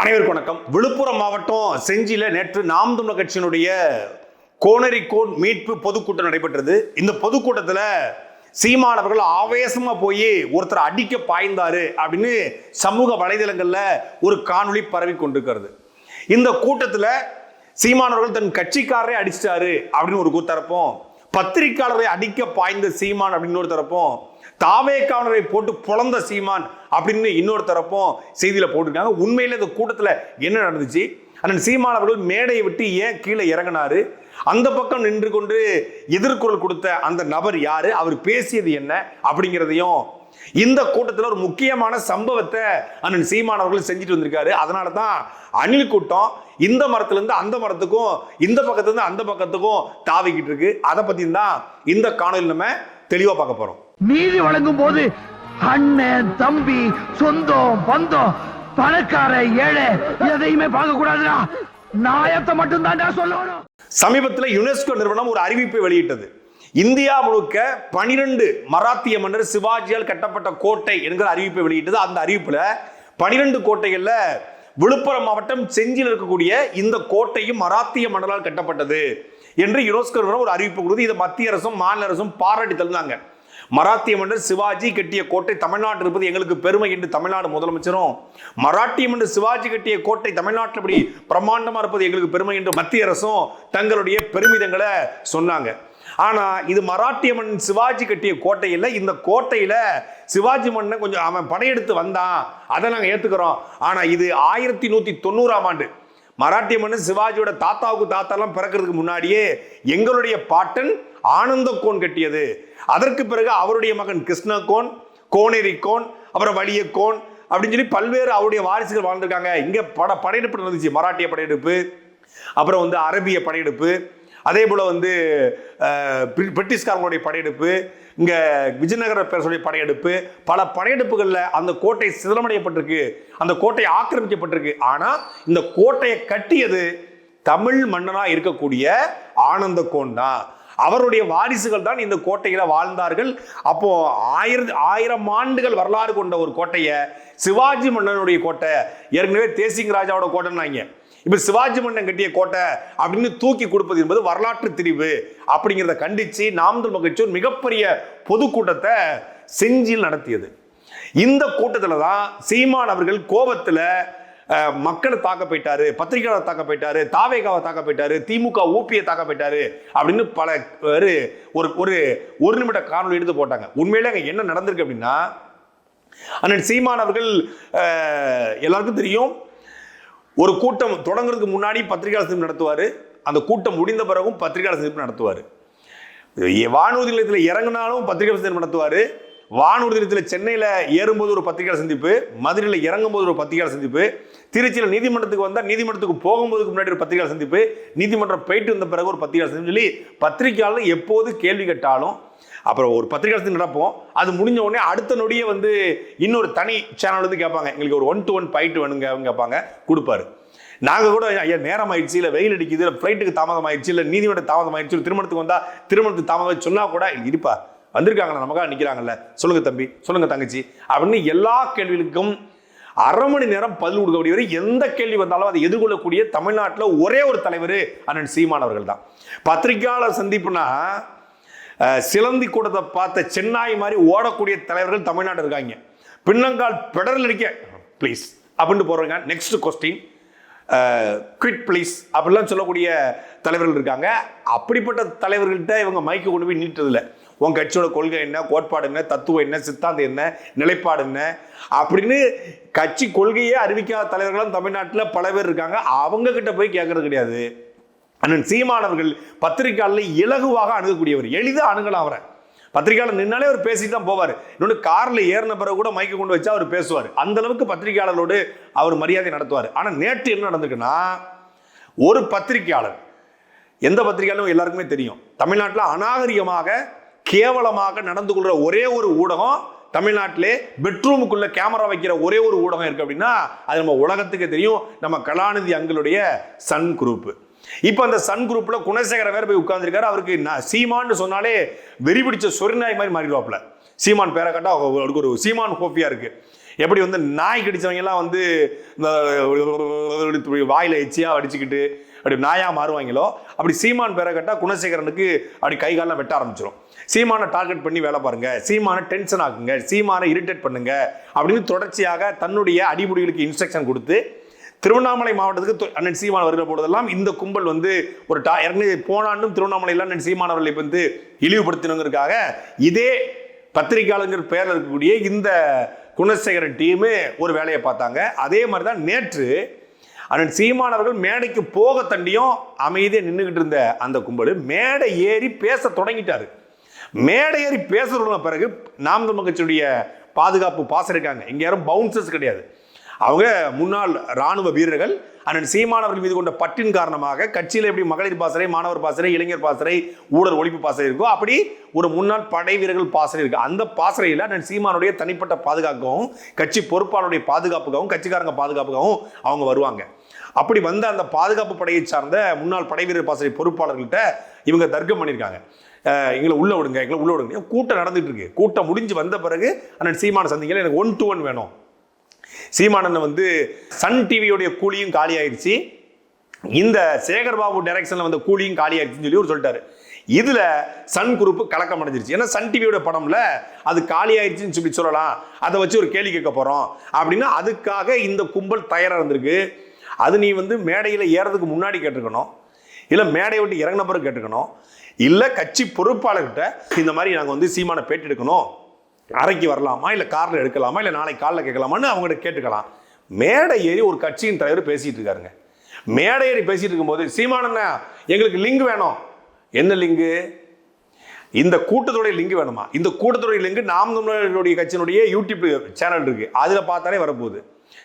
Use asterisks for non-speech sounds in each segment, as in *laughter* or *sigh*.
அனைவருக்கும் வணக்கம். விழுப்புரம் மாவட்டம் செஞ்சியில் நேற்று நாம் தமிழர் கட்சியினுடைய கோனரிக்கோன் மீட்பு பொதுக்கூட்டம் நடைபெற்றது. இந்த பொதுக்கூட்டத்தில் சீமானவர்கள் ஆவேசமாக போய் ஒருத்தர் அடிக்க பாய்ந்தாரு அப்படின்னு சமூக வலைதளங்களில் ஒரு காணொளி பரவி கொண்டிருக்கிறது. இந்த கூட்டத்தில் சீமானவர்கள் தன் கட்சிக்காரரை அடிச்சிட்டாரு அப்படின்னு ஒரு தரப்பும் பத்திரிக்கையாளரை அடிக்க பாய்ந்த சீமான் அப்படின்னு ஒரு தரப்பும் தாவேக்கானரை போட்டு பொழந்த சீமான் அப்படின்னு இன்னொரு தரப்பும் செய்தியில போட்டிருக்காங்க. உண்மையில் இந்த கூட்டத்தில் என்ன நடந்துச்சு? அண்ணன் சீமான் அவர்கள் மேடையை விட்டு ஏன் கீழே இறங்கினாரு? அந்த பக்கம் நின்று கொண்டு எதிர்குரல் கொடுத்த அந்த நபர் யாரு? அவர் பேசியது என்ன? அப்படிங்கிறதையும் இந்த கூட்டத்தில் ஒரு முக்கியமான சம்பவத்தை அண்ணன் சீமான் அவர்கள் செஞ்சுட்டு வந்திருக்காரு. அதனால தான் அணில் கூட்டம் இந்த மரத்துலேருந்து அந்த மரத்துக்கும் இந்த பக்கத்துலேருந்து அந்த பக்கத்துக்கும் தாவிக்கிட்டு இருக்கு. அதை பற்றி தான் இந்த காணொலி நம்ம தெளிவாக பார்க்க போகிறோம் நீதி வழங்கும் போது அண்ணன் தம்பி சொந்தம் பந்தம் பணக்கார ஏழை எதையுமே பார்க்க கூடாதுடா. நாயத்தை மட்டும்தான் சொல்லணும். சமீபத்தில் யுனெஸ்கோ நிறுவனம் ஒரு அறிவிப்பை வெளியிட்டது. இந்தியா முழுக்க பனிரெண்டு மராத்திய மன்னர் சிவாஜியால் கட்டப்பட்ட கோட்டை என்கிற அறிவிப்பை வெளியிட்டது. அந்த அறிவிப்புல பனிரெண்டு கோட்டைகள்ல விழுப்புரம் மாவட்டம் செஞ்சியில் இருக்கக்கூடிய இந்த கோட்டையும் மராத்திய மன்னரால் கட்டப்பட்டது என்று யுனெஸ்கோ நிறுவனம் ஒரு அறிவிப்பு கொடுத்து இதை மத்திய அரசும் மாநில அரசும் பாராட்டி தந்தாங்க. மராத்திய மன்னர் சிவாஜி கட்டிய கோட்டை தமிழ்நாட்டில் இருப்பது எங்களுக்கு பெருமை என்று தமிழ்நாடு முதலமைச்சரும் மராட்டிய மன்னர் சிவாஜி கட்டிய கோட்டை தமிழ்நாட்டில் இப்படி பிரம்மாண்டமா இருப்பது எங்களுக்கு பெருமை என்று மத்திய அரசும் தங்களுடைய பெருமிதங்களை சொன்னாங்க. ஆனா இது மராட்டிய மன்னன் சிவாஜி கட்டிய கோட்டையில் இந்த கோட்டையில சிவாஜி மன்னன் கொஞ்சம் அவன் படையெடுத்து வந்தான். அதை நாங்கள் ஏத்துக்கிறோம். ஆனா இது ஆயிரத்தி நூத்தி தொண்ணூறாம் ஆண்டு. மராட்டிய மன்னன் சிவாஜியோட தாத்தாவுக்கு தாத்தாலாம் பிறக்கிறதுக்கு முன்னாடியே எங்களுடைய பாட்டன் ஆனந்த கோன் கட்டியது. அதற்கு பிறகு அவருடைய மகன் கிருஷ்ணகோன் கோனேரி கோன் அப்புறம் வலிய கோன் அப்படின்னு சொல்லி பல்வேறு அவருடைய வாரிசுகள் வாழ்ந்திருக்காங்க. இங்க பட படையெடுப்பு நடந்துச்சு. மராட்டிய படையெடுப்பு அப்புறம் வந்து அரபிய படையெடுப்பு அதே போல வந்து பிரிட்டிஷ்காரங்களுடைய படையெடுப்பு இங்க விஜயநகர பேரரசுடைய படையெடுப்பு பல படையெடுப்புகளில் அந்த கோட்டை சிதறமடையப்பட்டிருக்கு. அந்த கோட்டை ஆக்கிரமிக்கப்பட்டிருக்கு. ஆனா இந்த கோட்டையை கட்டியது தமிழ் மன்னனா இருக்கக்கூடிய ஆனந்த கோன் தான். அவருடைய வாரிசுகள் தான் இந்த கோட்டையில் வாழ்ந்தார்கள். அப்போ ஆயிரம் ஆயிரம் ஆண்டுகள் வரலாறு கொண்ட ஒரு கோட்டையை சிவாஜி மன்னனுடைய கோட்டை ஏற்கனவே தேசிங் ராஜாவோட கோட்டைன்னாங்க. இப்ப சிவாஜி மன்னன் கட்டிய கோட்டை அப்படின்னு தூக்கி கொடுப்பது என்பது வரலாற்று திரிவு அப்படிங்கிறத கண்டிச்சு நாமதல் தமிழ் மிகப்பெரிய பொதுக்கூட்டத்தை செஞ்சில் நடத்தியது. இந்த கூட்டத்தில் தான் சீமான் அவர்கள் கோபத்தில் மக்களை தாக்க போயிட்டாரு பத்திரிகையாளர் தாக்க போயிட்டாரு தாவேகாவை தாக்க போயிட்டாரு திமுக ஓபியை தாக்க போயிட்டாரு அப்படின்னு பல பேரு ஒரு ஒரு ஒரு நிமிட காணொலி எடுத்து போட்டாங்க. உண்மையிலே அங்கே என்ன நடந்திருக்கு அப்படின்னா அண்ணன் சீமான் அவர்கள் எல்லாருக்கும் தெரியும் ஒரு கூட்டம் தொடங்குறதுக்கு முன்னாடி பத்திரிகையாளர் சந்திப்பு நடத்துவார். அந்த கூட்டம் முடிந்த பிறகும் பத்திரிகையாளர் சந்திப்பு நடத்துவார். வானூர்தி நிலையத்தில் இறங்கினாலும் பத்திரிகை சந்திப்பு நடத்துவார். வானூர்தி நிலையத்தில் சென்னையில் ஏறும்போது ஒரு பத்திரிகையாளர் சந்திப்பு மதுரையில் இறங்கும்போது ஒரு பத்திரிகையாளர் சந்திப்பு திருச்சியில் நீதிமன்றத்துக்கு வந்தால் நீதிமன்றத்துக்கு போகும்போதுக்கு முன்னாடி ஒரு பத்திரிகையாளர் சந்திப்பு நீதிமன்றம் போயிட்டு வந்த பிறகு ஒரு பத்திரிகையாளர் சந்திப்பு சொல்லி பத்திரிகையாளர் எப்போது கேள்வி கேட்டாலும் அப்புறம் ஒரு பத்திரிகை சந்திப்பு நடப்போம். அது முடிஞ்ச உடனே அடுத்த நொடியே வந்து இன்னொரு தனி சேனல் வந்து கேட்பாங்க. எங்களுக்கு ஒரு ஒன் டு ஒன் பைட்டு வேணுங்க கேட்பாங்க. கொடுப்பாரு. நாங்கள் கூட ஐயா நேரம் ஆயிடுச்சு இல்லை வெயில் அடிக்குது இல்லை ஃப்ளைட்டுக்கு தாமதம் ஆயிடுச்சு இல்லை நீதிமன்ற தாமதம் ஆயிடுச்சு திருமணத்துக்கு வந்தால் திருமணத்துக்கு தாமதம் சொன்னால் கூட இருப்பா. வந்திருக்காங்களா? நமக்காக நிற்கிறாங்கல்ல சொல்லுங்க தம்பி சொல்லுங்க தங்கச்சி. அப்படின்னு எல்லா கேள்விகளுக்கும் அரை மணி நேரம் பதில் கொடுக்க முடியவர் எந்த கேள்வி வந்தாலும் அதை எதிர்கொள்ளக்கூடிய தமிழ்நாட்டில் ஒரே ஒரு தலைவர் அண்ணன் சீமான் அவர்கள் தான். பத்திரிகையாளர் சந்திப்புனா சிலந்தி கூட்டத்தை பார்த்த சென்னாய் மாதிரி ஓடக்கூடிய தலைவர்கள் தமிழ்நாட்டில் இருக்காங்க. பின்னங்கால் பெடரல் அடிக்க ப்ளீஸ் அப்படின்னு போடுறாங்க நெக்ஸ்ட் கொஸ்டின் குவிட் ப்ளீஸ் அப்படிலாம் சொல்லக்கூடிய தலைவர்கள் இருக்காங்க. அப்படிப்பட்ட தலைவர்கள்ட்ட இவங்க மைக்கு கொண்டு போய் நீட்டதில்லை உன் கட்சியோட கொள்கை என்ன கோட்பாடு என்ன தத்துவம் என்ன சித்தாந்தம் என்ன நிலைப்பாடு என்ன? அப்படின்னு கட்சி கொள்கையே அறிவிக்காத தலைவர்களும் தமிழ்நாட்டில் பல பேர் இருக்காங்க. அவங்க கிட்ட போய் கேட்கறது கிடையாது. அண்ணன் சீமானவர்கள் பத்திரிகையாளர் இலகுவாக அணுகக்கூடியவர். எளிதாக அணுகலாம் அவரை. பத்திரிகையாளர் நின்னாலே அவர் பேசிட்டு தான் போவார். இன்னொன்று காரில் ஏறின பிறகு கூட மைக்கை கொண்டு வச்சா அவர் பேசுவார். அந்த அளவுக்கு பத்திரிகையாளரோடு அவர் மரியாதை நடத்துவார். ஆனால் நேற்று என்ன நடந்திருக்குன்னா ஒரு பத்திரிகையாளர் எந்த பத்திரிகையாளரும் எல்லாருக்குமே தெரியும். தமிழ்நாட்டில் அநாகரிகமாக கேவலமாக நடந்து கொள்கிற ஒரே ஒரு ஊடகம் தமிழ்நாட்டிலே பெட்ரூமுக்குள்ள கேமரா வைக்கிற ஒரே ஒரு ஊடகம் இருக்கு அப்படின்னா அது நம்ம உலகத்துக்கு தெரியும். நம்ம கலாநிதி அங்களுடைய சன் குரூப் இப்போ அந்த சன் குரூப்ல குணசேகர வேற போய் உட்கார்ந்துருக்காரு. அவருக்கு நான் சீமான்னு சொன்னாலே வெறி பிடிச்ச சொரிநாய் மாதிரி மாறிடுவாப்ல சீமான் பேரை கட்டா அவருக்கு ஒரு சீமான் கோப்பியா இருக்கு. எப்படி வந்து நாய் கடிச்சவங்க எல்லாம் வந்து இந்த வாயில எச்சியா அடிச்சுக்கிட்டு அப்படி நாயா மாறுவாங்களோ அப்படி சீமான் பேரை கட்டா குணசேகரனுக்கு அப்படி கை காலெல்லாம் வெட்ட ஆரம்பிச்சிடும் சீமானை டார்கெட் பண்ணி வேலை பாருங்க சீமானை டென்ஷன் ஆக்குங்க சீமானை இரிட்டேட் பண்ணுங்க அப்படின்னு தொடர்ச்சியாக தன்னுடைய அடிமுடிகளுக்கு இன்ஸ்ட்ரக்ஷன் கொடுத்து திருவண்ணாமலை மாவட்டத்துக்கு அண்ணன் சீமான் வருகிற பொழுதெல்லாம் இந்த கும்பல் வந்து ஒரு டா ஏற்கனவே போனாண்டும் திருவண்ணாமலையில் அண்ணன் சீமான் அவர்களை வந்து இழிவுபடுத்தினங்கிறதுக்காக இதே பத்திரிகையாளர்கள் பெயரில் இருக்கக்கூடிய இந்த குணசேகரன் டீமு ஒரு வேலையை பார்த்தாங்க. அதே மாதிரி தான் நேற்று அண்ணன் சீமானவர்கள் மேடைக்கு போக தண்டியும் அமைதியாக நின்றுக்கிட்டு இருந்த அந்த கும்பல் மேடை ஏறி பேச தொடங்கிட்டாரு. மேடையேறி ஏறி பிறகு நாம் தமிழ் கட்சியுடைய பாதுகாப்பு பாசம் இருக்காங்க இங்கே யாரும் பவுன்சர்ஸ் கிடையாது. அவங்க முன்னாள் ராணுவ வீரர்கள் அண்ணன் சீமானவர்கள் மீது கொண்ட பட்டின் காரணமாக கட்சியில் எப்படி மகளிர் பாசறை மாணவர் பாசறை இளைஞர் பாசறை ஊழல் ஒழிப்பு பாசறை இருக்கோ அப்படி ஒரு முன்னாள் படை வீரர்கள் பாசறை இருக்கு. அந்த பாசறையில் அண்ணன் சீமானுடைய தனிப்பட்ட பாதுகாக்கவும் கட்சி பொறுப்பாளருடைய பாதுகாப்புக்காகவும் கட்சிக்காரங்க பாதுகாப்புக்காகவும் அவங்க வருவாங்க. அப்படி வந்த அந்த பாதுகாப்பு படையை சார்ந்த முன்னாள் படை வீரர் பாசறை பொறுப்பாளர்கள்ட்ட இவங்க தர்க்கம் பண்ணியிருக்காங்க. எங்களை உள்ள விடுங்க எங்களை உள்ள விடுங்க. கூட்டம் நடந்துட்டு இருக்கு. கூட்டம் முடிஞ்சு வந்த பிறகு அண்ணன் சீமான சந்திக்கல. எனக்கு ஒன் டு ஒன் வேணும். சீமானன் வந்து சன் டிவியோடைய கூலியும் காலி ஆயிடுச்சு இந்த சேகர் பாபு டைரக்ஷன்ல வந்த கூலியும் காலி ஆயிடுச்சுன்னு சொல்லி ஒரு சொல்லிட்டாரு. இதுல சன் குரூப் கலக்கம் அடைஞ்சிருச்சு. ஏன்னா சன் டிவியோட படம்ல அது காலி ஆயிடுச்சுன்னு சொல்லி சொல்லலாம். அதை வச்சு ஒரு கேள்வி கேட்க போறோம். அப்படின்னா அதுக்காக இந்த கும்பல் தயாரா இருந்திருக்கு. அது நீ வந்து மேடையில் ஏறதுக்கு முன்னாடி கேட்டிருக்கணும். இல்லை மேடையை விட்டு இறங்கின பிறகு கேட்டுக்கணும் இல்லை கட்சி பொறுப்பாளர்கிட்ட இந்த மாதிரி நாங்கள் வந்து சீமானை பேட்டி எடுக்கணும். அறைக்கு வரலாமா? இல்லை காரில் எடுக்கலாமா? இல்லை நாளைக்கு காலில் கேட்கலாமான்னு அவங்ககிட்ட கேட்டுக்கலாம். மேடை ஏறி ஒரு கட்சியின் தலைவர் பேசிட்டு இருக்காருங்க. மேடை ஏறி பேசிட்டு இருக்கும்போது சீமானண்ணா எங்களுக்கு லிங்க் வேணும். என்ன லிங்கு? இந்த கூட்டத்துடைய லிங்க் வேணுமா? இந்த கூட்டத்துடைய லிங்க் நாம் தமிழருடைய கட்சியினுடைய யூடியூப் சேனல் இருக்கு. அதில் பார்த்தாலே வரப்போகுது.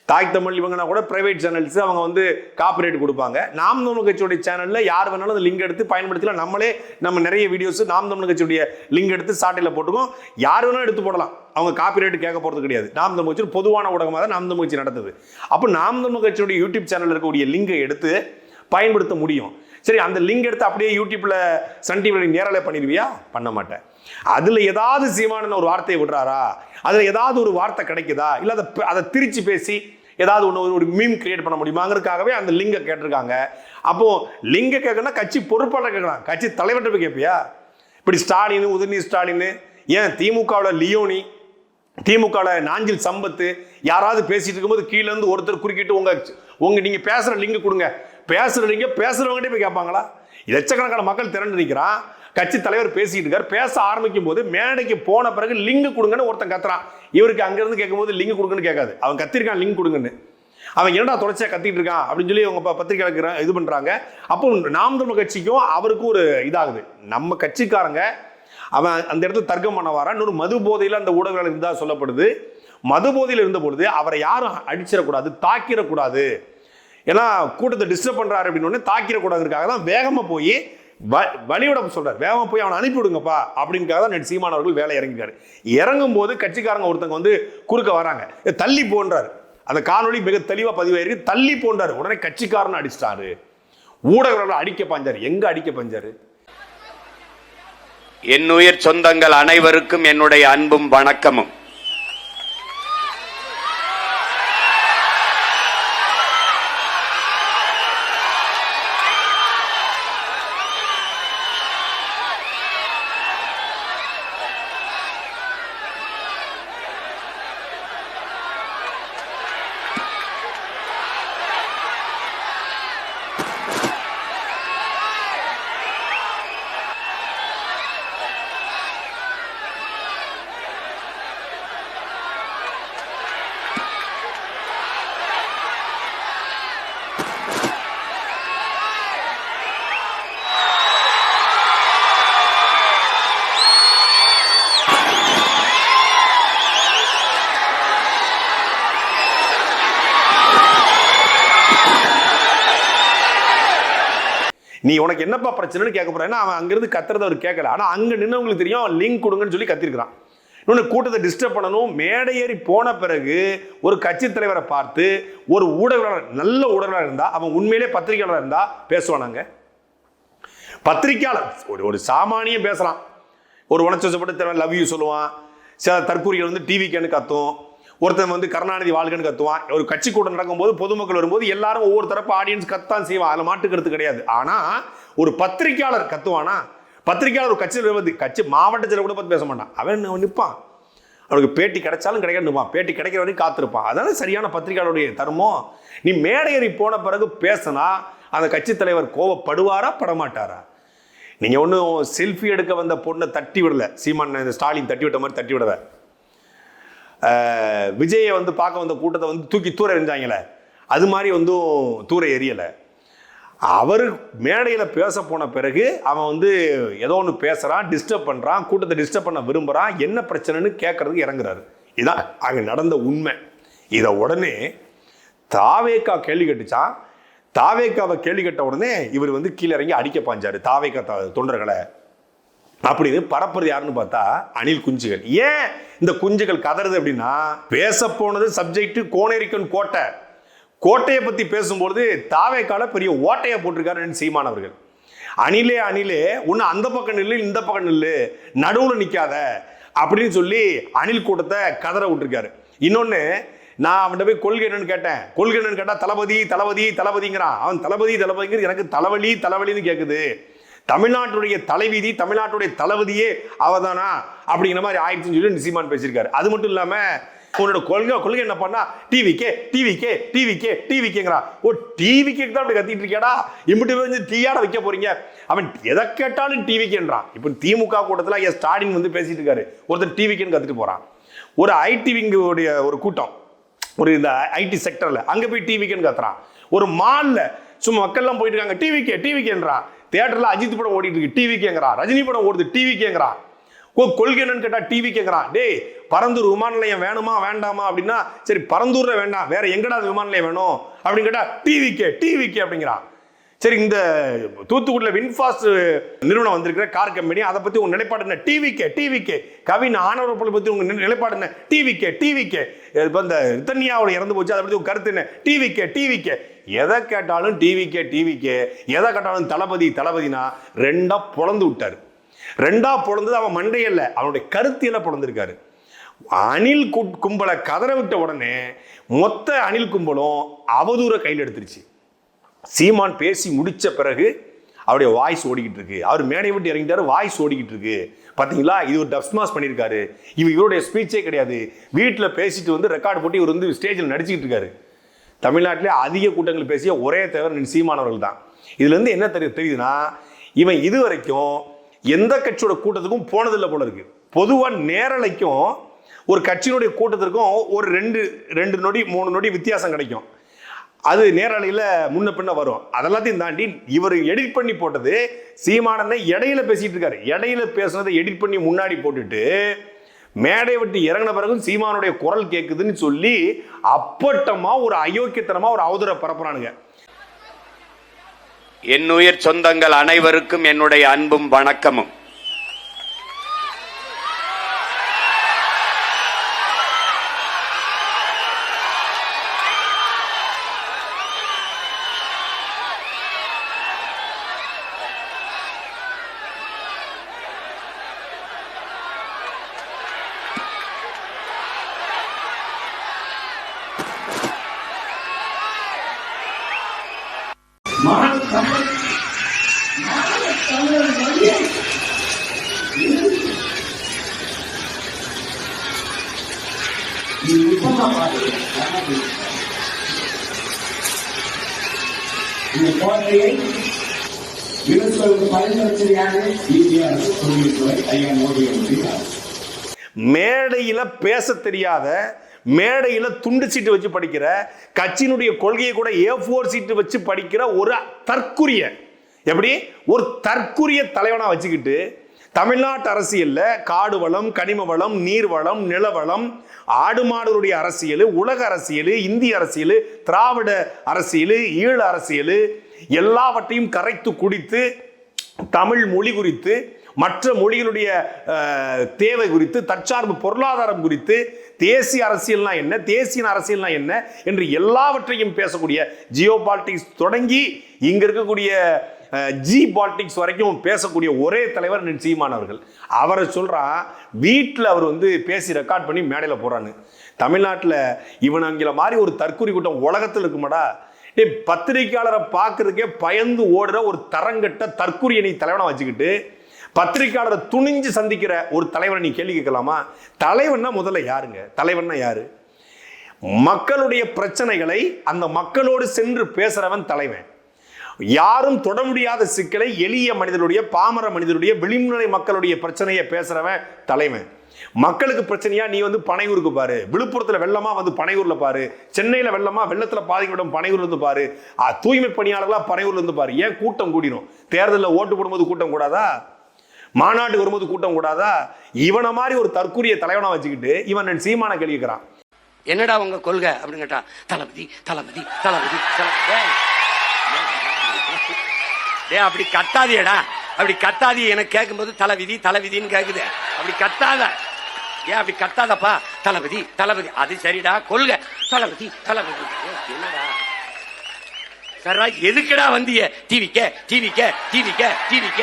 தாய் தமிழ் இவங்கன்னா கூட பிரைவேட் சேனல்ஸ் அவங்க வந்து காப்பிரைட் கொடுப்பாங்க. நாம் தமிழ் கட்சியுடைய சேனலில் யார் வேணாலும் அந்த லிங்க் எடுத்து பயன்படுத்தலாம் நம்மளே நம்ம நிறைய வீடியோஸ் நாம் தமிழ் கட்சியுடைய லிங்க் எடுத்து சாட்டையில் போட்டுக்கோம் யார் வேணாலும் எடுத்து போடலாம். அவங்க காப்பிரைட் கேட்க போகிறது கிடையாது. நாம் தமிழ் கட்சி பொதுவான ஊடகமாக தான் நாம் தமிழ் கட்சி நடத்துது. அப்போ நாம் தமிழ் கட்சியுடைய யூடியூப் சேனலில் இருக்கக்கூடிய லிங்கை எடுத்து பயன்படுத்த முடியும். சரி அந்த லிங்க் எடுத்து அப்படியே யூடியூப்ல சன் டிவியில் நேரலை பண்ணிடுவியா? பண்ண மாட்டேன். அதில் ஏதாவது சீமானன் ஒரு வார்த்தையை விடுறாரா? அதில் ஏதாவது ஒரு வார்த்தை கிடைக்குதா? இல்லை அதை அதை திரிச்சு பேசி ஏதாவது ஒன்று ஒரு மீம் கிரியேட் பண்ண முடியுமாங்கிறதுக்காகவே அந்த லிங்கை கேட்டிருக்காங்க. அப்போ லிங்கை கேட்கணும்னா கட்சி பொறுப்பாளர் கேட்கலாம். கட்சி தலைவர்கிட்ட போய் கேட்பியா இப்படி ஸ்டாலின் உதயநிதி ஸ்டாலின் ஏன் திமுகவில் லியோனி திமுகவில் நாஞ்சில் சம்பத்து யாராவது பேசிட்டு இருக்கும்போது கீழேருந்து ஒருத்தர் குறுக்கிட்டு உங்க உங்க நீங்க பேசுற லிங்க் கொடுங்க. பேசுறீங்க பேசுறவங்ககிட்ட போய் கேட்பாங்களா? லட்சக்கணக்கான மக்கள் திரண்டு நிற்கிறான். கட்சி தலைவர் பேசிட்டு இருக்கார். பேச ஆரம்பிக்கும் போது மேடைக்கு போன பிறகு லிங்க் கொடுங்கன்னு ஒருத்தன் கத்துறான். இவருக்கு அங்கிருந்து கேட்கும்போது லிங்க் கொடுங்கன்னு கேட்காது. அவன் கத்திருக்கான் லிங்க் கொடுங்கன்னு. அவன் என்னடா தொடர்ச்சியாக கத்திட்டு இருக்கான் அப்படின்னு சொல்லி அவங்க பத்திரிகை இது பண்றாங்க. அப்போ நாம் தமிழ் கட்சிக்கும் அவருக்கும் ஒரு இதாகுது. நம்ம கட்சிக்காரங்க அவன் அந்த இடத்துல தர்க்கம் பண்ண வரான் இன்னொரு மது போதையில் அந்த ஊடகங்கள் இருந்தால் சொல்லப்படுது. மது போதையில் இருந்த பொழுது அவரை யாரும் அடிச்சிடக்கூடாது தாக்கிடக்கூடாது. ஏன்னா கூட்டத்தை டிஸ்டர்ப் பண்ணுறாரு அப்படின்னு உடனே தாக்கிடக்கூடாதுக்காக தான் வேகமாக போய் வ- வழிவிட சொல்கிறார் வேகமாக போய் அவனை அனுப்பி விடுங்கப்பா அப்படின்னுக்காக தான் நெட் சீமான் அவர்கள் வேலை இறங்கிட்டாரு இறங்கும் போது கட்சிக்காரங்க ஒருத்தங்க வந்து குறுக்க வராங்க. தள்ளி போன்றார். அந்த காணொலி மிக தெளிவாக பதிவாயிருக்கு தள்ளி போன்றார். உடனே கட்சிக்காரன் அடிச்சிட்டாரு. ஊடகங்கள் அடிக்க பாஞ்சார். எங்க அடிக்க பாஞ்சாரு? என்னுயிர் சொந்தங்கள் அனைவருக்கும் என்னுடைய அன்பும் வணக்கமும். நீ உனக்கு என்னப்பா பிரச்சனைன்னு கேட்க போறேன்னா அவன் அங்கிருந்து கத்துறத அவர் கேட்கல. ஆனா அங்க நின்னவங்களுக்கு தெரியும் லிங்க் கொடுங்கன்னு சொல்லி கத்திருக்கிறான். இன்னொன்று கூட்டத்தை டிஸ்டர்ப் பண்ணணும். மேடை ஏறி போன பிறகு ஒரு கட்சி தலைவரை பார்த்து ஒரு ஊடகவியலாளர் நல்ல ஊடகவியலாளர் இருந்தா அவன் உண்மையிலே பத்திரிகையாளராக இருந்தா பேசுவானாங்க பத்திரிக்கையாளர் ஒரு ஒரு சாமானியம் பேசலாம் ஒரு உணர்ச்சி வசப்பட்டு லவ் யூ சொல்லுவான். சில தற்கூரிகள் வந்து டிவி கேன்னு கத்தும். ஒருத்தன் வந்து கருணாநிதி வாழ்கன்னு கத்துவான். ஒரு கட்சி கூட்டம் நடக்கும்போது பொதுமக்கள் வரும்போது எல்லாரும் ஒவ்வொரு தரப்பு ஆடியன்ஸ் கத்தான் செய்வான். அதில் மாட்டுக்கிறது கிடையாது. ஆனால் ஒரு பத்திரிக்கையாளர் கத்துவானா? பத்திரிக்கையாளர் ஒரு கட்சியில் வந்து கட்சி மாவட்டத்தில் கூட பார்த்து பேச மாட்டான். அவன் நிற்பான் அவனுக்கு பேட்டி கிடைச்சாலும் கிடைக்கணுமா பேட்டி கிடைக்கிற வரைக்கும் காத்திருப்பான். அதனால சரியான பத்திரிகையாளருடைய தர்மம். நீ மேடையேறி போன பிறகு பேசினா அந்த கட்சி தலைவர் கோவப்படுவாரா படமாட்டாரா? நீங்கள் ஒன்றும் செல்ஃபி எடுக்க வந்த பொண்ணை தட்டி விடலை. சீமான் இந்த ஸ்டாலின் தட்டி விட்ட மாதிரி தட்டி விடல. விஜயை வந்து பார்க்க வந்த கூட்டத்தை வந்து தூக்கி தூர எறிஞ்சாங்களே. அது மாதிரி வந்து தூர எரியலை. அவர் மேடையில் பேச போன பிறகு அவன் வந்து ஏதோ ஒன்று பேசுகிறான் டிஸ்டர்ப் பண்ணுறான் கூட்டத்தை டிஸ்டர்ப் பண்ண விரும்புகிறான் என்ன பிரச்சனைன்னு கேட்குறதுக்கு இறங்குறாரு. இதான் அங்கே நடந்த உண்மை. இதை உடனே தாவேக்கா கேள்வி கட்டுச்சான் தாவேக்காவை கேள்வி கட்ட உடனே இவர் வந்து கீழே இறங்கி அடிக்க பாஞ்சாரு. தாவேக்கா தொண்டர்களை. அப்படின்னு பரப்புறது யாருன்னு பார்த்தா அணில் குஞ்சுகள். ஏன் இந்த குஞ்சுகள் கதறுது அப்படின்னா பேச போனது சப்ஜெக்ட் கோனேரிக்கன் கோட்டை. கோட்டையை பத்தி பேசும்பொழுது தாவேக்கால பெரிய ஓட்டையை போட்டிருக்காரு சீமானவர்கள் அணிலே அணிலே ஒன்று அந்த பக்கம் நில்லு இந்த பக்கம் நில்லு நடுவில் நிற்காத அப்படின்னு சொல்லி அணில் கூட்டத்தை கதற விட்டுருக்காரு. இன்னொன்று நான் அவன்கிட்ட போய் கொள்கை என்னன்னு கேட்டேன். கொள்கை என்னன்னு கேட்டால் தளபதி தளபதி தளபதிங்கிறான். அவன் தளபதி தளபதிங்கிறது எனக்கு தலைவலி தலைவலின்னு கேட்குது தமிழ்நாட்டுடைய தலைவிதி தமிழ்நாட்டுடைய தளபதியே அவதானா அப்படிங்கிற மாதிரி ஆயிடுச்சுன்னு சொல்லி நிசிமான் பேசியிருக்காரு அது மட்டும் இல்லாம உன்னோட கொள்கை கொள்கை என்ன பண்ணா டிவிக்கே டிவிக்கே டிவிக்கே டிவிக்கேங்கிறா ஓ டிவிக்கே தான் அப்படி கத்திட்டு இருக்கியாடா இம்பிட்டு வந்து டீயாட வைக்க போறீங்க அவன் எதை கேட்டாலும் டிவிக்கேன்றான் இப்போ திமுக கூட்டத்தில் என் ஸ்டாலின் வந்து பேசிட்டு இருக்காரு ஒருத்தர் டிவிக்கேன்னு கத்துட்டு போறான் ஒரு ஐடி விங்குடைய ஒரு கூட்டம் ஒரு இந்த ஐடி செக்டர்ல அங்க போய் டிவிக்குன்னு கத்துறான் ஒரு மால்ல சும்மா மக்கள்லாம் போயிட்டு இருக்காங்க டிவிக்கே டிவிக்கேன்றான் தேட்டரில் அஜித் படம் ஓடிட்டு இருக்கு. டிவிக்கேங்கிறான் ரஜினி படம் ஓடுது. டிவி ஓ கொள்கை என்னன்னு கேட்டா டிவி கேட்கறான் டேய் பரந்தூர் விமான நிலையம் வேணுமா வேண்டாமா அப்படின்னா சரி பரந்தூர்ல வேண்டாம். வேற எங்கடா விமான நிலையம் வேணும் அப்படின்னு கேட்டா டிவிக்கே டிவிக்கே அப்படிங்கிறான் சரி இந்த தூத்துக்குடியில் வின்ஃபாஸ்ட் நிறுவனம் வந்திருக்கிற கார் கம்பெனி அதை பற்றி உங்கள் நிலைப்பாடு என்ன? டிவிக்கே டிவிக்கே கவின் ஆணவ பற்றி உங்கள் நிலைப்பாடு என்ன? டிவிக்கே டிவிக்கே இப்போ இந்த ரித்தன்யாவோட இறந்து போச்சு. அதை பற்றி உங்கள் கருத்து என்ன? டிவிக்கே டிவிக்கே எதை கேட்டாலும் டிவிக்கே டிவிக்கே எதை கேட்டாலும் தளபதி தளபதினா ரெண்டா பொழந்து விட்டாரு. ரெண்டா பொழந்தது அவன் மண்டையல்ல அவனுடைய கருத்தியல பொழந்திருக்காரு. அணில் கு- கும்பலை கதற விட்ட உடனே மொத்த அணில் கும்பலும் அவதூற கையில் எடுத்துருச்சு. சீமான் பேசி முடிச்ச பிறகு அவருடைய வாய்ஸ் ஓடிக்கிட்டு இருக்கு அவர் மேடை விட்டு இறங்கிட்டாரு வாய்ஸ் ஓடிக்கிட்டு இருக்கு பார்த்தீங்களா இது ஒரு டப்ஸ்மாஸ் பண்ணியிருக்காரு. இவர் இவருடைய ஸ்பீச்சே கிடையாது. வீட்டில் பேசிட்டு வந்து ரெக்கார்டு போட்டு இவர் வந்து ஸ்டேஜில் நடிச்சுக்கிட்டு இருக்காரு. தமிழ்நாட்டிலே அதிக கூட்டங்கள் பேசிய ஒரே தலைவர் சீமானவர்கள் தான். இதுலேருந்து என்ன தெரிய தெரியுதுன்னா இவன் இது வரைக்கும் எந்த கட்சியோட கூட்டத்துக்கும் போனதில்லை போல இருக்கு. பொதுவாக நேரலைக்கும் ஒரு கட்சியினுடைய கூட்டத்திற்கும் ஒரு ரெண்டு ரெண்டு நொடி மூணு நொடி வித்தியாசம் கிடைக்கும். அது நேரலையில் முன்ன பின்ன வரும். அதெல்லாத்தையும் தாண்டி இவர் எடிட் பண்ணி போட்டது சீமானனை இடையில பேசிட்டு இருக்காரு. இடையில பேசுனதை எடிட் பண்ணி முன்னாடி போட்டுட்டு மேடை விட்டு இறங்கின பிறகும் சீமானுடைய குரல் கேட்குதுன்னு சொல்லி அப்பட்டமா ஒரு அயோக்கியத்தனமா ஒரு அவதூற பரப்புறானுங்க. என்னுயிர் சொந்தங்கள் அனைவருக்கும் என்னுடைய அன்பும் வணக்கமும் இந்த கோட்டையை விவசாயிகளுக்கு பயன்படுத்தியாக இந்திய அரசு தொழில்துறை ஐயா மோடி மேடையில பேச தெரியாத மேடையில துண்டு சீட்டு வச்சு படிக்கிற கட்சியினுடைய கொள்கையை கூட ஏ ஃபோர் சீட்டு வச்சு படிக்கிற ஒரு தற்குரிய எப்படி? ஒரு தற்குரிய தலைவனா வச்சுக்கிட்டு தமிழ்நாட்டு அரசியல்ல காடு வளம் கனிம வளம் நீர் வளம் நிலவளம் ஆடு மாடுடைய அரசியல் உலக அரசியல் இந்திய அரசியல் திராவிட அரசியல் ஈழ அரசியல் எல்லாவற்றையும் கரைத்து குடித்து தமிழ் மொழி குறித்து மற்ற மொழிகளுடைய தேவை குறித்து தற்சார்பு பொருளாதாரம் குறித்து தேசிய அரசியல்னா என்ன தேசிய அரசியல்னா என்ன என்று எல்லாவற்றையும் பேசக்கூடிய ஜியோ பாலிட்டிக்ஸ் தொடங்கி இங்க இருக்கக்கூடிய ஜி பாலிட்டிக்ஸ் வரைக்கும் பேசக்கூடிய ஒரே தலைவர் நின் சீமான் அவர்கள். அவரை சொல்கிறான் வீட்டில் அவர் வந்து பேசி ரெக்கார்ட் பண்ணி மேடையில் போகிறான்னு தமிழ்நாட்டில் இவன் அங்கே மாதிரி ஒரு தற்கொலை கூட்டம் உலகத்தில் இருக்குமாடா. டே பத்திரிக்கையாளரை பார்க்குறதுக்கே பயந்து ஓடுற ஒரு தரங்கட்ட தற்கொலையை தலைவனை வச்சுக்கிட்டு பத்திரிக்கையாளரை துணிஞ்சு சந்திக்கிற ஒரு தலைவரை நீ கேள்வி கேட்கலாமா? தலைவன்னா முதல்ல யாருங்க? தலைவன்னா யாரு? மக்களுடைய பிரச்சனைகளை அந்த மக்களோடு சென்று பேசுறவன் தலைவன். யாரும் தொட முடியாத சிக்கலை எளிய மனிதனுடைய பாமர மனிதனுடைய விளிம்புநிலை மக்களுடைய பிரச்சனையை பேசுறவன் தலைவன். மக்களுக்கு பிரச்சனையா நீ வந்து பனையூருக்கு பாரு. விழுப்புரத்துல வெள்ளமா வந்து பனையூர்ல பாரு. சென்னையில வெள்ளமா வெள்ளத்துல பாதிக்கப்படும் பனையூர்ல இருந்து பாரு. தூய்மை பணியாளர்களா பனையூர்ல இருந்து பாரு. ஏன் கூட்டம் கூடினோம் தேர்தலில் ஓட்டு போடும்போது கூட்டம் கூடாதா? மாநாட்டுக்கு வரும்போது கூட்டம் கூடாதா? இவனை மாதிரி ஒரு தற்கூரிய தலைவனா வச்சுக்கிட்டு இவன் சீமான கேள்விக்கிறான் என்னடா உங்க கொள்கை? அப்படின்னு கேட்டா தளபதி தளபதி தளபதி தள- அப்படி கத்தாதியடா அப்படி கத்தாதி எனக்கு கேட்கும்போது தலைவிதி தலைவிதின்னு கேக்குது. அப்படி கத்தாத. ஏன் அப்படி கத்தாதப்பா? தளபதி தளபதி. அது சரிடா கொள்க. தளபதி தளபதி. என்னடா? சரா எதுக்குடா வந்திய? டிவிக்க டிவிக்க டிவிக்க டிவிக்க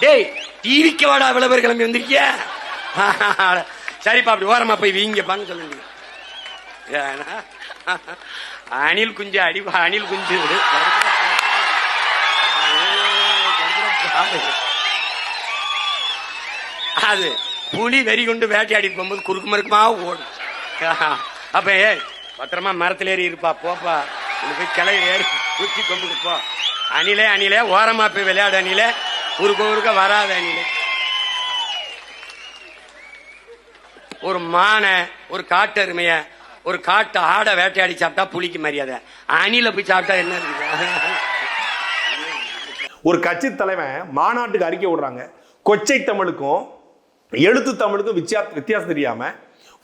டேய் டிவிக்கு வாடா இவ்வளவு பேர் கிளம்பி வந்திருக்கிய. *laughs* சரிப்பா அப்படி ஓரமா போய் வீங்கப்பான்னு சொல்லுங்க. அணில் குஞ்சு அடிப்பா அணில் குஞ்சு விடு. அது புலி வெறி கொண்டு வேட்டையாடி போகும்போது குறுக்கு மறுக்குமா ஓடும். அப்ப ஏ பத்திரமா மரத்துல ஏறி இருப்பா போப்பா. போய் கிளை ஏறி குச்சி கொண்டு போ. அணிலே அணிலே ஓரமா போய் விளையாடு அணிலே. குறுக்க குறுக்க வராத அணிலே. ஒரு மானை ஒரு காட்டு அருமைய ஒரு காட்டு ஆடை வேட்டையாடி சாப்பிட்டா புளிக்கு மரியாதை. அணில போய் சாப்பிட்டா என்ன இருக்குது ஒரு கட்சி தலைவன் மாநாட்டுக்கு அறிக்கை விடுறாங்க. கொச்சை தமிழுக்கும் எழுத்து தமிழுக்கும் வித்தியா வித்தியாசம் தெரியாம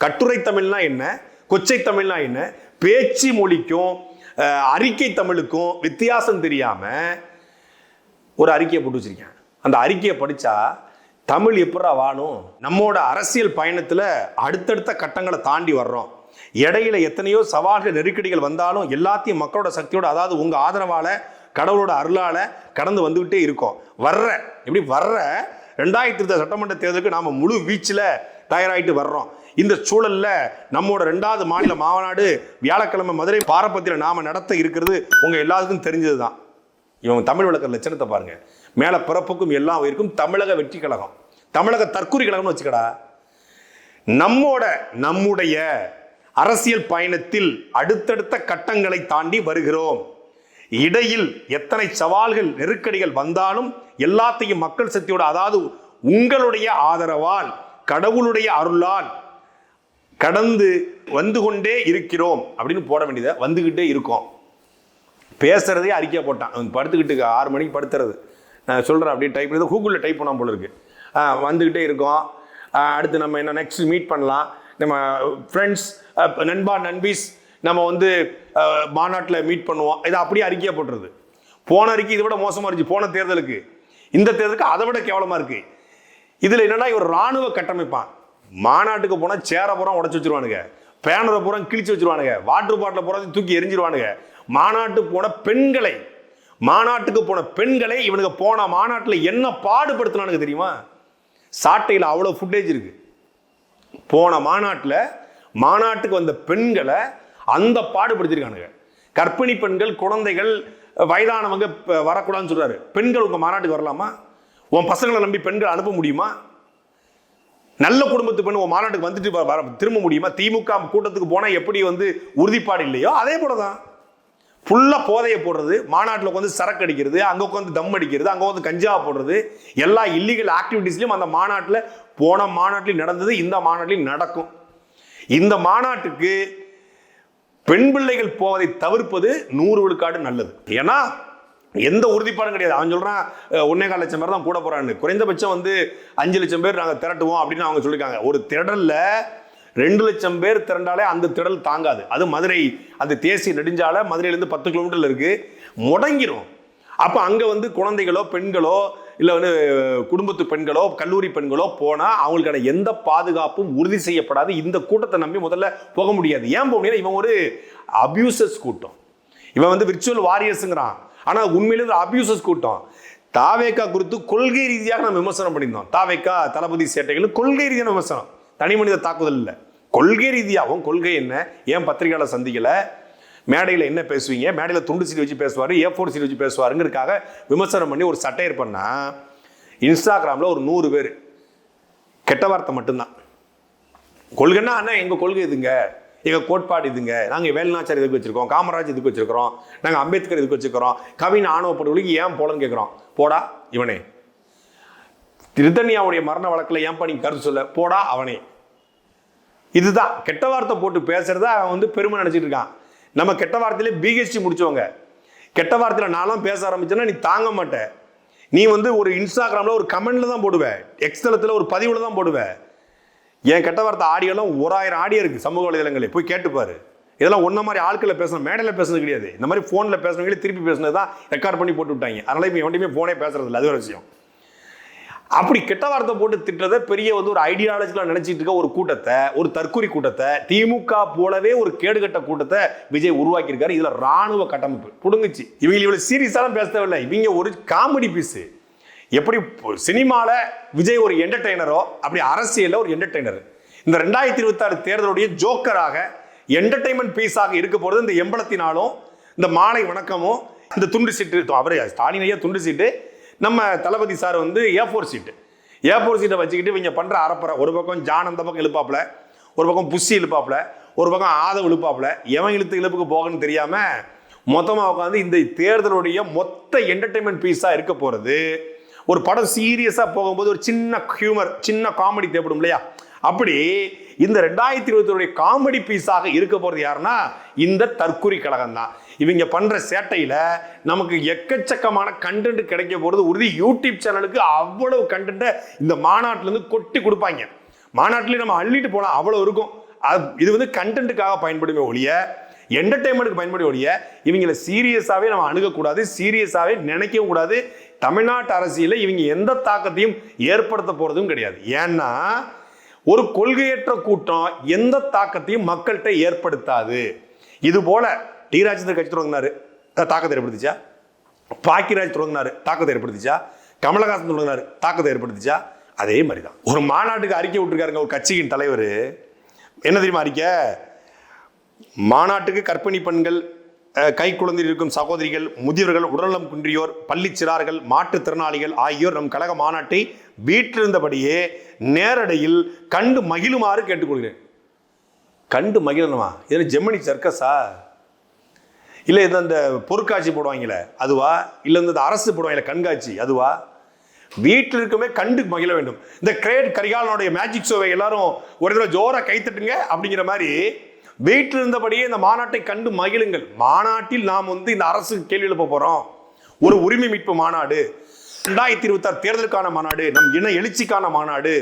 கட்டுரை தமிழ்னா என்ன கொச்சை தமிழ்னா என்ன பேச்சு மொழிக்கும் அறிக்கை தமிழுக்கும் வித்தியாசம் தெரியாம ஒரு அறிக்கையை போட்டு வச்சிருக்கேன் அந்த அறிக்கையை படிச்சா தமிழ் எப்படா வாழும்? நம்மோட அரசியல் பயணத்துல அடுத்தடுத்த கட்டங்களை தாண்டி வர்றோம். இடையில எத்தனையோ சவால்கள் நெருக்கடிகள் வந்தாலும் எல்லாத்தையும் மக்களோட சக்தியோட அதாவது உங்க ஆதரவால கடவுளோட அருளால கடந்து வந்துகிட்டே இருக்கோம். வர்ற இப்படி வர்ற ரெண்டாயிரத்தி இருபது சட்டமன்ற தேர்தலுக்கு நாம் முழு வீச்சில் தயாராகிட்டு வர்றோம். இந்த சூழல்ல நம்மோட ரெண்டாவது மாநில மாநாடு வியாழக்கிழமை மதுரை பாரப்பத்தியில் நாம் நடத்த இருக்கிறது உங்கள் எல்லாத்துக்கும் தெரிஞ்சது தான் இவங்க தமிழ் விளக்கிற லட்சணத்தை பாருங்கள் மேலே பிறப்புக்கும் எல்லா உயிருக்கும் தமிழக வெற்றி கழகம். தமிழக தற்கூரி கழகம்னு வச்சுக்கடா. நம்மோட நம்முடைய அரசியல் பயணத்தில் அடுத்தடுத்த கட்டங்களை தாண்டி வருகிறோம். இடையில் எத்தனை சவால்கள் நெருக்கடிகள் வந்தாலும் எல்லாத்தையும் மக்கள் சக்தியோட அதாவது உங்களுடைய ஆதரவால் கடவுளுடைய அருளால் கடந்து வந்து கொண்டே இருக்கிறோம் அப்படின்னு போட வேண்டியதை வந்துக்கிட்டே இருக்கோம். பேசுறதே அறிக்கை போட்டான். அவன் படுத்துக்கிட்டு ஆறு மணிக்கு படுத்துறது. நான் சொல்கிறேன் அப்படியே டைப் பண்ணி கூகுளில் டைப் பண்ணால் போல இருக்கு. வந்துக்கிட்டே இருக்கோம். அடுத்து நம்ம என்ன நெக்ஸ்ட் மீட் பண்ணலாம். நம்ம ஃப்ரெண்ட்ஸ் நண்பா நண்பீஸ் நம்ம வந்து மாநாட்டில் மீட் பண்ணுவோம். இதை அப்படியே அறிக்கையாக போட்டுருது. போன அறிக்கை இதை விட மோசமாக இருந்துச்சு. போன தேர்தலுக்கு. இந்த தேர்தலுக்கு அதை விட கேவலமாக இருக்குது இதில் என்னன்னா இவர் ராணுவ கட்டமைப்பான். மாநாட்டுக்கு போனால் சேரை புறம் உடச்சி வச்சிருவானுங்க. பேனரை பூரா கிழிச்சு வச்சிருவானுங்க. வாட்டர் பாட்டில் பூரா தூக்கி எரிஞ்சிருவானுங்க. மாநாட்டுக்கு போன பெண்களை மாநாட்டுக்கு போன பெண்களை இவனுக்கு போன மாநாட்டில் என்ன பாடுபடுத்தினானுங்க தெரியுமா? சாட்டையில் அவ்வளோ ஃபுட்டேஜ் இருக்குது போன மாநாட்டில் மாநாட்டுக்கு வந்த பெண்களை அந்த பாடுபடுத்திருக்கானுங்க கர்ப்பிணி பெண்கள் குழந்தைகள் வயதானவங்க வரக்கூடாதுன்னு சொல்றாரு. பெண்கள் உங்க மாநாட்டுக்கு வரலாமா? உன் பசங்களை நம்பி பெண்கள் அனுப்ப முடியுமா? நல்ல குடும்பத்து பெண் உன் மாநாட்டுக்கு வந்துட்டு வர- திரும்ப முடியுமா? திமுக கூட்டத்துக்கு போனா எப்படி வந்து உறுதிப்பாடு இல்லையோ? அதே போல தான் ஃபுல்லா போதையை போடுறது மாநாட்டில் உட்காந்து சரக்கு அடிக்கிறது அங்கே உட்காந்து தம் அடிக்கிறது அங்கே வந்து கஞ்சா போடுறது எல்லா இல்லீகல் ஆக்டிவிட்டீஸ்லையும் அந்த மாநாட்டில் போன மாநாட்டிலையும் நடந்தது இந்த மாநாட்டிலையும் நடக்கும். இந்த மாநாட்டுக்கு பெண் பிள்ளைகள் போவதை தவிர்ப்பது நூறு விழுக்காடு நல்லது. ஏன்னா எந்த உறுதிப்பாடும் கிடையாது. அவன் சொல்கிறான் ஒன்னே கால் லட்சம் பேர் தான் கூட போகிறான்னு குறைந்தபட்சம் வந்து அஞ்சு லட்சம் பேர் நாங்கள் திரட்டுவோம் அப்படின்னு அவங்க சொல்லியிருக்காங்க. ஒரு திடலில் ரெண்டு லட்சம் பேர் திரண்டாலே அந்த திடல் தாங்காது. அது மதுரை அந்த தேசிய நெடுஞ்சாலை மதுரையிலேருந்து பத்து கிலோமீட்டரில் இருக்குது முடங்கிரும். அப்போ அங்கே வந்து குழந்தைகளோ பெண்களோ இல்லை வந்து குடும்பத்து பெண்களோ கல்லூரி பெண்களோ போனால் அவங்களுக்கான எந்த பாதுகாப்பும் உறுதி செய்யப்படாது. இந்த கூட்டத்தை நம்பி முதல்ல போக முடியாது. ஏன் போக முடியாது? இவன் ஒரு அபியூசஸ் கூட்டம். இவன் வந்து விர்ச்சுவல் வாரியர்ஸுங்கிறான் ஆனால் உண்மையிலே ஒரு அபியூசஸ் கூட்டம். தாவேக்கா குறித்து கொள்கை ரீதியாக நம்ம விமர்சனம் பண்ணியிருந்தோம். தாவேக்கா தளபதி சேட்டைகள் கொள்கை ரீதியான விமர்சனம். தனி மனித தாக்குதல் இல்லை. கொள்கை ரீதியாகவும் கொள்கை என்ன? ஏன் பத்திரிகையாளர் சந்திக்கலை? மேடையில் என்ன பேசுவீங்க? மேடையில் துண்டு சீட் வச்சு பேசுவார் ஏ ஃபோர் சீட் வச்சு பேசுவாருங்கிறதுக்காக விமர்சனம் பண்ணி ஒரு சட்டையர் பண்ணால் இன்ஸ்டாகிராமில் ஒரு நூறு பேர். கெட்ட வார்த்தை மட்டும்தான். கொள்கைன்னா அண்ணா எங்கள் கொள்கை இதுங்க? எங்கள் கோட்பாடு இதுங்க? நாங்கள் வேலுநாச்சார் இதுக்கு வச்சுருக்கோம்? காமராஜ் இதுக்கு வச்சுருக்கிறோம்? நாங்கள் அம்பேத்கர் இதுக்கு வச்சுருக்கிறோம்? கவின் ஆணவ படுகொலைக்கு ஏன் போலன்னு கேட்குறோம் போடா இவனே. திருத்தணியாவுடைய மரண வழக்கில் ஏன் பண்ணி கருத்து சொல்ல? போடா அவனே. இதுதான். கெட்ட வார்த்தை போட்டு பேசுறத அவன் வந்து பெருமை நினச்சிட்டு இருக்கான். நம்ம கெட்ட வார்த்தையிலே பிஹெச்டி முடிச்சவங்க. கெட்ட வார்த்தையில் நான்லாம் பேச ஆரம்பிச்சேன்னா நீ தாங்க மாட்டேன் நீ வந்து ஒரு இன்ஸ்டாகிராமில் ஒரு கமெண்ட்டில் தான் போடுவேன் எக்ஸ்தலத்தில் ஒரு பதிவில் தான் போடுவ. என் கெட்ட வார்த்தை ஆடியோலாம் ஒரு ஆயிரம் ஆடியோ இருக்குது சமூக வலைதளங்களில் போய் கேட்டுப்பாரு இதெல்லாம் ஒன்ன மாதிரி ஆட்களை பேசணும் மேடையில் பேசுறது கிடையாது. இந்த மாதிரி ஃபோனில் பேசுனவங்களே திருப்பி பேசுனது தான் ரெக்கார்ட் பண்ணி போட்டு விட்டாங்க. அதனால் இப்போ எவன்டையுமே ஃபோனே பேசுறது இல்லை. அது ஒரு விஷயம். அப்படி கெட்ட வார்த்தை போட்டு திட்டுறத பெரிய வந்து ஒரு ஐடியாலஜிக்கலாக நினைச்சிட்டு இருக்க ஒரு கூட்டத்தை ஒரு தற்கொலை கூட்டத்தை திமுக போலவே ஒரு கேடுகட்ட கூட்டத்தை விஜய் உருவாக்கியிருக்காரு. இதுல ராணுவ கட்டமைப்பு புடுங்குச்சு. இவங்க இவ்வளவு சீரியஸாலாம் பேச தேவையில்லை இவங்க ஒரு காமெடி பீஸ் எப்படி சினிமாவில் விஜய் ஒரு என்டர்டெய்னரோ அப்படி அரசியலில் ஒரு என்டர்டெய்னர் இந்த ரெண்டாயிரத்தி இருபத்தாறு தேர்தலுடைய ஜோக்கராக என்டர்டைன்மெண்ட் பீஸாக இருக்க போகிறது இந்த எம்பளத்தினாலும் இந்த மாலை வணக்கமும் இந்த துண்டு சீட்டு அவரே ஸ்டாலினையே துண்டு சீட்டு நம்ம தளபதி சார் வந்து A four seat A four சீட்டை வச்சுக்கிட்டு இவங்க பண்ணுற அறப்பறை ஒரு பக்கம் ஜான் அந்த பக்கம் இழுப்பாப்புல ஒரு பக்கம் புஷி இழுப்பாப்புல ஒரு பக்கம் ஆதவ இழுப்பாப்புல எவன் இழுத்து இழுப்புக்கு போகணும்னு தெரியாமல் மொத்தமாக உட்காந்து இந்த தேர்தலுடைய மொத்த என்டர்டைன்மெண்ட் பீஸாக இருக்க போகிறது ஒரு படம் சீரியஸாக போகும்போது ஒரு சின்ன ஹியூமர் சின்ன காமெடி தேவைப்படும் இல்லையா? அப்படி இந்த ரெண்டாயிரத்தி இருபத்தி காமெடி பீஸாக இருக்க போறது யாருன்னா இந்த தற்குறி கழகம் தான். இவங்க பண்ற சேட்டையில நமக்கு எக்கச்சக்கமான கண்டென்ட் கிடைக்க போறது உறுதி யூடியூப் சேனலுக்கு அவ்வளவு கண்டென்ட்டை இந்த மாநாட்டுல இருந்து கொட்டி கொடுப்பாங்க. மாநாட்டிலே நம்ம அள்ளிட்டு போலாம் அவ்வளவு இருக்கும். அது- இது வந்து கண்டென்ட்டுக்காக பயன்படுமே ஒழிய என்டர்டைன்மெண்ட்டுக்கு பயன்படும் ஒழிய இவங்களை சீரியஸாவே நம்ம அணுகக்கூடாது சீரியஸாவே நினைக்கவும் கூடாது. தமிழ்நாட்டு அரசியலில் இவங்க எந்த தாக்கத்தையும் ஏற்படுத்த போறதும் கிடையாது. ஏன்னா ஒரு கொள்கையற்ற கூட்டம் எந்த தாக்கத்தையும் மக்கள்கிட்ட ஏற்படுத்தாது. இது போல டி. கட்சி தொடங்கினாரு தாக்கத்தை ஏற்படுத்திச்சா? பாக்கிராஜ் தொடங்கினாரு தாக்கத்தை ஏற்படுத்திச்சா? கமலஹாசன் தொடங்கினாரு தாக்கத்தை ஏற்படுத்திச்சா? அதே மாதிரி தான் ஒரு மாநாட்டுக்கு அறிக்கை விட்டுருக்காருங்க ஒரு கட்சியின் தலைவர். என்ன தெரியுமா அறிக்கை? மாநாட்டுக்கு கற்பிணி பெண்கள் கை குழந்தையில் இருக்கும் சகோதரிகள் முதியவர்கள் உடல்நலம் குன்றியோர் பள்ளி சிறார்கள் மாற்றுத்திறனாளிகள் ஆகியோர் நம் கழக மாநாட்டை வீற்றிருந்தபடியே நேரடியில் கண்டு மகிழுமாறு கேட்டுக்கொள்கிறேன். கண்டு மகிழணுமா? இது ஜெமினி சர்க்கஸா? இல்லை இது அந்த பொருட்காட்சி போடுவாங்களே அதுவா? இல்லை இந்த அரசு போடுவாங்களே கண்காட்சி அதுவா? வீட்டில் இருக்கவே கண்டு மகிழ வேண்டும். இந்த கிரேட் கரிகாலனுடைய மேஜிக் ஷோவை எல்லாரும் ஒரு தடவை ஜோராக கைத்தட்டுங்க அப்படிங்கிற மாதிரி வீட்டில் இருந்தபடியே இந்த மாநாட்டை கண்டு மகிழுங்கள். மாநாட்டில் நாம் வந்து இந்த அரசு கேள்வி எழுப்ப போறோம். ஒரு உரிமை மீட்பு மாநாடு ரெண்டாயிரத்தி இருபத்தாறு தேர்தலுக்கான மாநாடு நம் இன எழுச்சிக்கான மாநாடு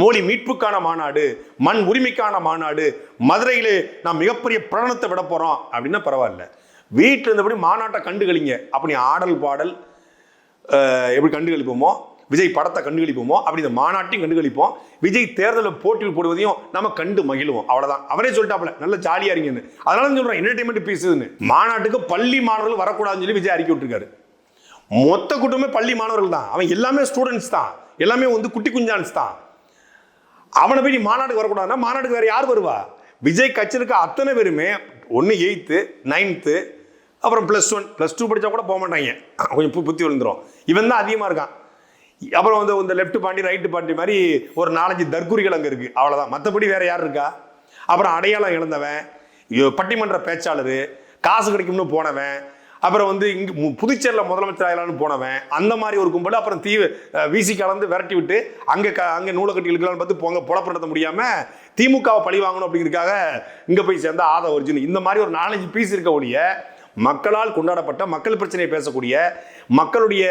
மொழி மீட்புக்கான மாநாடு மண் உரிமைக்கான மாநாடு மதுரையிலே நாம் மிகப்பெரிய பிரணத்தை விட போறோம். அப்படின்னா பரவாயில்ல. வீட்டில் இருந்தபடி மாநாட்டை கண்டுகளிங்க. அப்படி ஆடல் பாடல் எப்படி கண்டுகளிப்போமோ விஜய் படத்தை கண்டுகளிப்போமோ அப்படி இந்த மாநாட்டையும் கண்டுகளிப்போம். விஜய் தேர்தலில் போட்டியில் போடுவதையும் நம்ம கண்டு மகிழ்வோம். அவ்வளோதான் அவரே சொல்லிட்டாப்ல நல்ல ஜாலியாக இருங்கன்னு. அதனால சொல்கிறேன் என்டர்டைன்மெண்ட் பீஸ்னு மாநாட்டுக்கு பள்ளி மாணவர்கள் வரக்கூடாதுன்னு சொல்லி விஜய் அறிக்கை விட்டுருக்காரு. மொத்த கூட்டமே பள்ளி மாணவர்கள் தான். அவன் எல்லாமே ஸ்டூடெண்ட்ஸ் தான். எல்லாமே வந்து குட்டி குஞ்சான்ஸ் தான். அவனை போய் நீ மாநாட்டுக்கு வரக்கூடாதுன்னா மாநாட்டுக்கு வேற யார் வருவா? விஜய் கட்சியிருக்க அத்தனை பேருமே ஒன்று எயித்து நைன்த்து அப்புறம் ப்ளஸ் ஒன் ப்ளஸ் டூ படித்தா கூட போக மாட்டாங்க. கொஞ்சம் பு- புத்தி விழுந்துரும். இவன் தான் அதிகமாக இருக்கான். அப்புறம் வந்து இந்த லெஃப்ட் பாண்டி ரைட்டு பாண்டி மாதிரி ஒரு நாலஞ்சு தற்குறிகள் அங்கே இருக்குது அவ்வளோதான் மற்றபடி வேற யார் இருக்கா? அப்புறம் அடையாளம் இழந்தவன் பட்டிமன்ற பேச்சாளர் காசு கிடைக்கும்னு போனவன் அப்புறம் வந்து இங்கே புதுச்சேரியில் முதலமைச்சர் ஆகலான்னு போனவன் அந்த மாதிரி ஒரு கும்பல் அப்புறம் தீ வீசி கலந்து விரட்டி விட்டு அங்கே க அங்கே நூலை கட்டி இழுக்கலாம்னு பார்த்து போங்க புலப்படுத்த முடியாமல் திமுகவை பழி வாங்கணும் அப்படிங்கிறதுக்காக இங்கே போய் சேர்ந்த ஆதா ஒரிஜினல் இந்த மாதிரி ஒரு நாலஞ்சு பீஸ் இருக்க ஒழிய மக்களால் கொண்டாடப்பட்ட மக்கள் பிரச்சனையை பேசக்கூடிய மக்களுடைய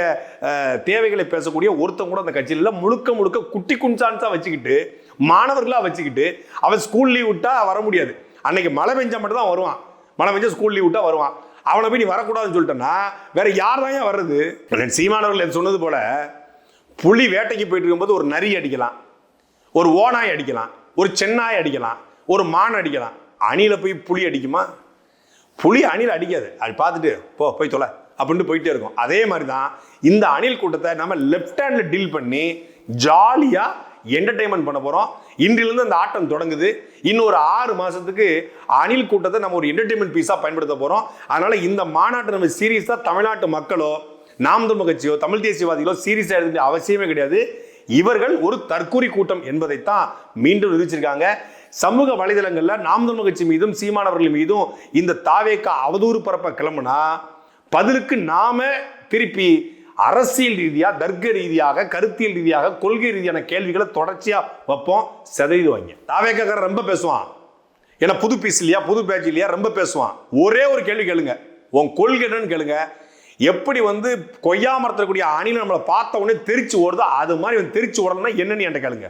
தேவைகளை பேசக்கூடிய ஒருத்தன் கூட அந்த கட்சியில் இல்லை முழுக்க முழுக்க குட்டி குஞ்சான்ஸாக வச்சுக்கிட்டு மாணவர்களாக வச்சுக்கிட்டு அவன் ஸ்கூல் லீவ் விட்டா வர முடியாது. அன்னைக்கு மழை பெஞ்சா மட்டும் தான் வருவான். மழை பெஞ்சா ஸ்கூல் லீவ் விட்டா வருவான். அவனை போய் நீ வரக்கூடாதுன்னு சொல்லிட்டேன்னா வேற யார் தான் ஏன் வர்றது? சீமானவர்கள் எனக்கு சொன்னது போல புலி வேட்டைக்கு போயிட்டு இருக்கும்போது ஒரு நரி அடிக்கலாம். ஒரு ஓனாய் அடிக்கலாம். ஒரு சென்னாய் அடிக்கலாம். ஒரு மான் அடிக்கலாம். அணியில் போய் புலி அடிக்குமா? புலி அணில் அடிக்காது. அது பார்த்துட்டு போ போய் தொலை அப்படின்ட்டு போயிட்டே இருக்கும். அதே மாதிரி தான் இந்த அணில் கூட்டத்தை நம்ம லெஃப்ட் ஹேண்டில் டீல் பண்ணி ஜாலியாக என்டர்டைன்மெண்ட் பண்ண போகிறோம் இன்றிலிருந்து அந்த ஆட்டம் தொடங்குது. இன்னொரு ஆறு மாதத்துக்கு அணில் கூட்டத்தை நம்ம ஒரு என்டர்டைன்மெண்ட் பீஸாக பயன்படுத்த போகிறோம் அதனால் இந்த மாநாட்டை நம்ம சீரியஸாக தமிழ்நாட்டு மக்களோ நாம் தமிழ் கட்சியோ தமிழ் தேசியவாதிகளோ சீரியஸாக எடுக்க அவசியமே கிடையாது. இவர்கள் ஒரு தற்கூரி கூட்டம் என்பதைத்தான் மீண்டும் விதிச்சிருக்காங்க சமூக வலைதளங்களில் நாம் தமிழ் கட்சி மீதும் சீமானவர்கள் மீதும் இந்த தாவேக்கா அவதூறு பரப்ப கிளம்புனா பதிலுக்கு நாம திருப்பி அரசியல் ரீதியாக தர்க்க ரீதியாக கருத்தியல் ரீதியாக கொள்கை ரீதியான கேள்விகளை தொடர்ச்சியாக வைப்போம். செதறிடுவாங்க தாவேக்காரர் ரொம்ப பேசுவான். ஏன்னா புது பீஸ் இல்லையா புது பேட்ச் இல்லையா ரொம்ப பேசுவான். ஒரே ஒரு கேள்வி கேளுங்க. உன் கொள்கை என்னன்னு கேளுங்க. எப்படி வந்து கொய்யா மரத்தக்கூடிய அணில நம்மளை பார்த்த உடனே தெரிச்சு ஓடுதோ அது மாதிரி தெரிச்சு ஓடணும்னா என்னன்னு என்கிட்ட கேளுங்க.